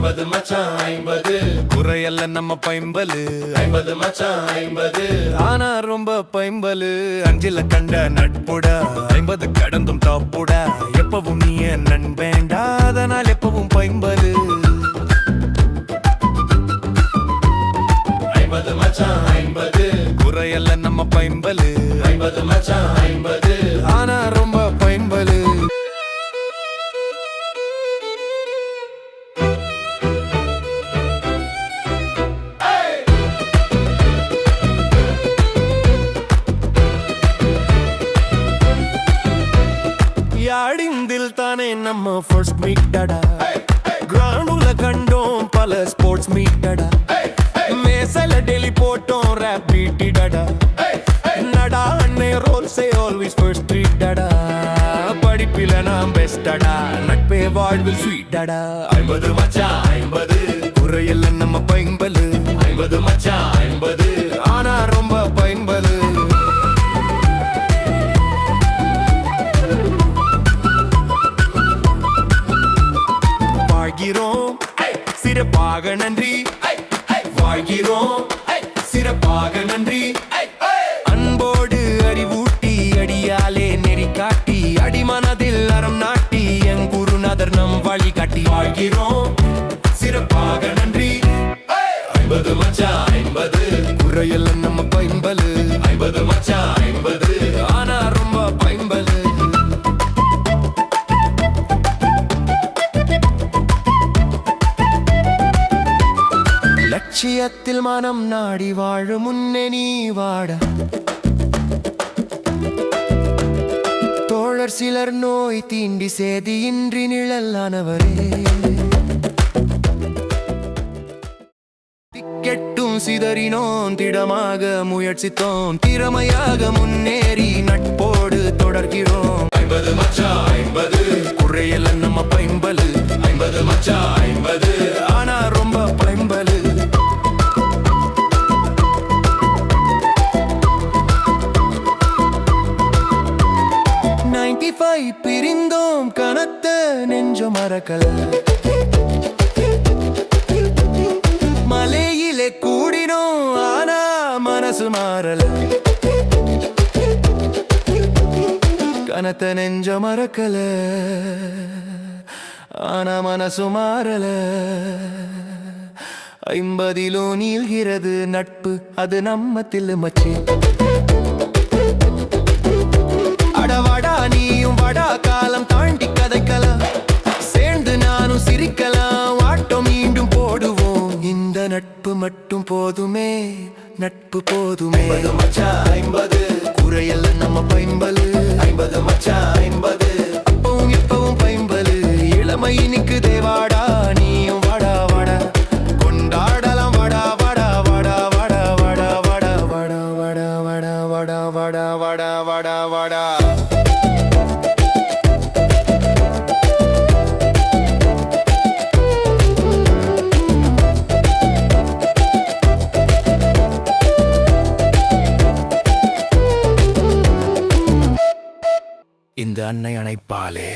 ஐம்பது மச்சான் ஐம்பது. குறையல்ல நம்ம பைம்பலு. ஐம்பது மச்சான் ஐம்பது. ஆனா ரொம்ப பைம்பலு. அஞ்சில கண்ட நட்புடா ஐம்பது கடந்தும் தப்புடா எப்பவும் நீ என் நண்பேண்டா அதனால் எப்பவும் பைம்பலு. ஐம்பது மச்சான் ஐம்பது. குறையல்ல நம்ம பைம்பலு. ஐம்பது மச்சான் ஐம்பது. முதல் தானே நம்ம ஃபர்ஸ்ட் மீட் டடா? கிரவுண்டுல கண்டோம் பல ஸ்போர்ட்ஸ் மீட் டடா? மேசல டெலி போட்டோம் ரேப் பீட்டி டடா? நடா அன்னை ரோல் சே ஆல்வேஸ் ஃபர்ஸ்ட் ட்ரீட் டடா? படிப்பில நான் பெஸ்ட் டடா? நட்பே வாழ்வில் ஸ்வீட் டடா? ஐம்பது மச்சா ஐம்பது. குறையில் நம்ம பைம்பலு. ஐம்பது மச்சா சிறப்பாக நன்றி. வாழ்கிறோம். சிறப்பாக நன்றி. அன்போடு அறிவூட்டி அடியாலே நெறி காட்டி அடிமனதில் அறம் நாட்டி என் குருநாதர் நம் வழி காட்டி வாழ்கிறோம். சிறப்பாக நன்றி. ஐம்பது மச்சா ஐம்பது. குறையல்ல நம்ம பைம்பலு. ஐம்பது மச்சா ஐம்பது. லட்சியத்தில் மனம் நாடி வாழும் முன்னே நீ வாட. தோழர் சிலர் நோய் தீண்டி சேதியின்றி நிழலானவரே. திக்கெட்டும் சிதறினோம் திடமாக முயற்சித்தோம் திறமையாக முன்னேறி நட்போடு தொடர்கிறோம். ஐம்பது மச்சா ஐம்பது. குறையல நம்ம பைம்பலு ஐம்பது மச்சா ஐம்பது. நைன்டி பிரிந்தோம் கனத்த நெஞ்ச மறக்கல. மலையிலே கூடினோம் ஆனா மனசு மாறல. கனத்த நெஞ்ச மறக்கல ஆனா மனசு மாறல. ஐம்பதிலோ நீள்கிறது நட்பு அது நம்ம தில்லு இந்த நட்பு மட்டும் போதுமே நட்பு போதுமே மச்சான் ஐம்பது குறையல்ல நம்ம பைம்பலு ஐம்பது மச்சான் ஐம்பது அப்பவும் எப்பவும் பைம்பலு இளமை இனிக்கு தேவாடா நீயும் வாடா வாடா கொண்டாடலாம் வாடா வாடா வாடா வாடா வாடா வாடா வாடா வாடா வாடா வாடா வாடா வாடா வாடா வாடா இந்த அன்னை அணைப்பாளே.